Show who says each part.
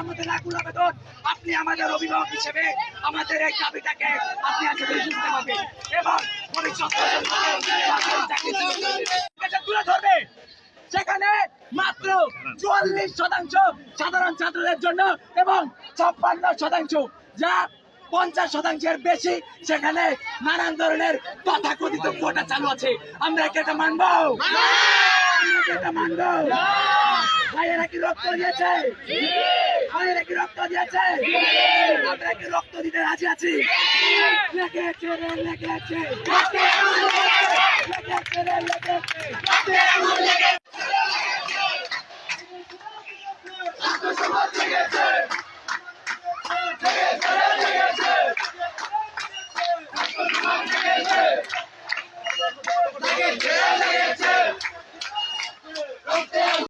Speaker 1: আমাদের আকুল আবেদন আপনি আমাদের অভিভাবক হিসেবে আমাদের এই দাবিটাকে আপনি আজকে বুঝতে পারবেন এবং ভবিষ্যৎ তুলে ধরবে। সেখানে মাত্র চুয়াল্লিশ শতাংশ সাধারণ ছাত্রদের জন্য এবং ছাপ্পান্ন শতাংশ যা পঞ্চাশ শতাংশের বেশি সেখানে নানান ধরনের তথাকথিত কোটা চালু আছে। আমরা কি এটা মানবো? এটা মানবো? ভাইয়েরা কি রক্ত দিয়েছে? ভাইয়েরা কি রক্ত দিয়েছে। আমরা কি রক্ত দিতে রাজি আছি। লেগেছে রে লেগেছে